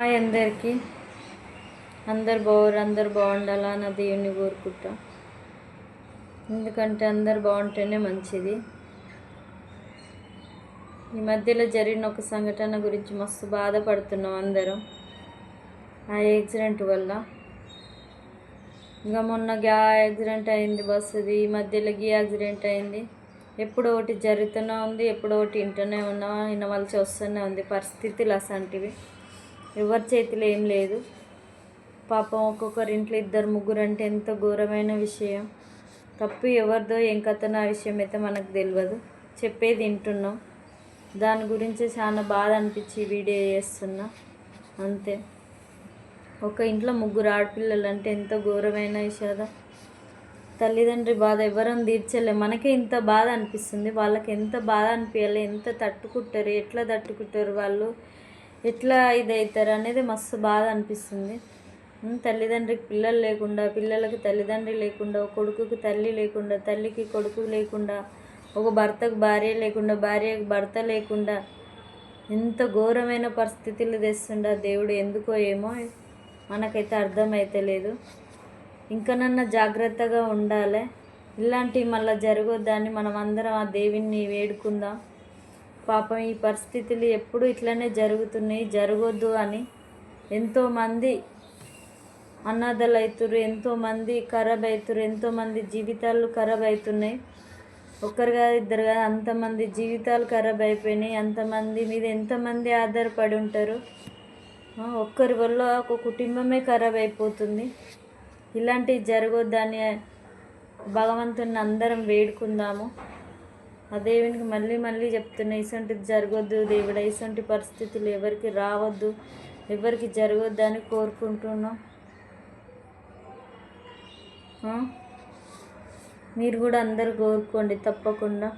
Hi అందరికీ. అందరు బాగురు అందరు బాగుండాలా నా దేవుని కోరుకుంటా. ఎందుకంటే అందరు బాగుంటేనే మంచిది. ఈ మధ్యలో జరిగిన ఒక సంఘటన గురించి మస్తు బాధపడుతున్నాం అందరం. ఆ యాక్సిడెంట్ వల్ల. ఇంకా మొన్న గ్యా యాక్సిడెంట్ అయింది బస్సుది ఈ మధ్యలో గీ యాక్సిడెంట్ అయింది. ఎప్పుడో ఒకటి జరుగుతూనే ఉంది ఎప్పుడో ఒకటి ఇంటనే ఉన్నా వినవలసి వస్తూనే ఉంది పరిస్థితులు అసంటివి. ఎవరి చేతిలో ఏం లేదు. పాపం ఒక్కొక్కరి ఇంట్లో ఇద్దరు ముగ్గురు అంటే ఎంత ఘోరమైన విషయం. తప్పు ఎవరిదో ఏం కథనో ఆ విషయం అయితే మనకు తెలియదు చెప్పేది వింటున్నాం. దాని గురించి చాలా బాధ అనిపించి వీడియో చేస్తున్నా. అంతే. ఒక ఇంట్లో ముగ్గురు ఆడపిల్లలు అంటే ఎంత ఘోరమైన విషయం తల్లిదండ్రి బాధ ఎవరం తీర్చలే. మనకే ఇంత బాధ అనిపిస్తుంది. వాళ్ళకి ఎంత బాధ అనిపించాలి ఎంత తట్టుకుంటారు? ఎట్లా తట్టుకుంటారు వాళ్ళు? ఎట్లా ఇదవుతారు అనేది మస్తు బాధ అనిపిస్తుంది. తల్లిదండ్రికి పిల్లలు లేకుండా పిల్లలకు తల్లిదండ్రి లేకుండా కొడుకుకు కొడుకుకి తల్లి లేకుండా తల్లికి కొడుకు లేకుండా ఒక భర్తకు భార్య లేకుండా భార్యకు భర్త లేకుండా ఎంత ఘోరమైన పరిస్థితులు తెస్తుండ దేవుడు ఎందుకో ఏమో మనకైతే అర్థమైతే లేదు ఇంకనన్నా జాగ్రత్తగా ఉండాలి. ఇలాంటివి మళ్ళీ జరగొద్దని మనం అందరం ఆ దేవుణ్ణి వేడుకుందాం. పాపం ఈ పరిస్థితులు ఎప్పుడు ఇట్లనే జరుగుతున్నాయి జరగొద్దు అని. ఎంతోమంది అనాథలు అవుతురు ఎంతోమంది ఖరాబ్ అవుతురు ఎంతోమంది జీవితాలు ఖరాబ్ అవుతున్నాయి ఒక్కరు కాదు ఇద్దరు కాదు అంతమంది జీవితాలు ఖరాబ్ అయిపోయినాయి అంతమంది మీద ఎంతమంది ఆధారపడి ఉంటారు? ఒక్కరి వల్ల ఒక కుటుంబమే ఖరాబ్ అయిపోతుంది ఇలాంటివి జరగొద్దని భగవంతుని అందరం వేడుకుందాము. ఆ దేవునికి మళ్ళీ మళ్ళీ చెప్తున్నా ఇసొంటిది జరగొద్దు దేవుడు ఇసొంటి పరిస్థితులు ఎవరికి రావద్దు ఎవరికి జరగొద్దు అని కోరుకుంటున్నాం. మీరు కూడా అందరు కోరుకోండి తప్పకుండా.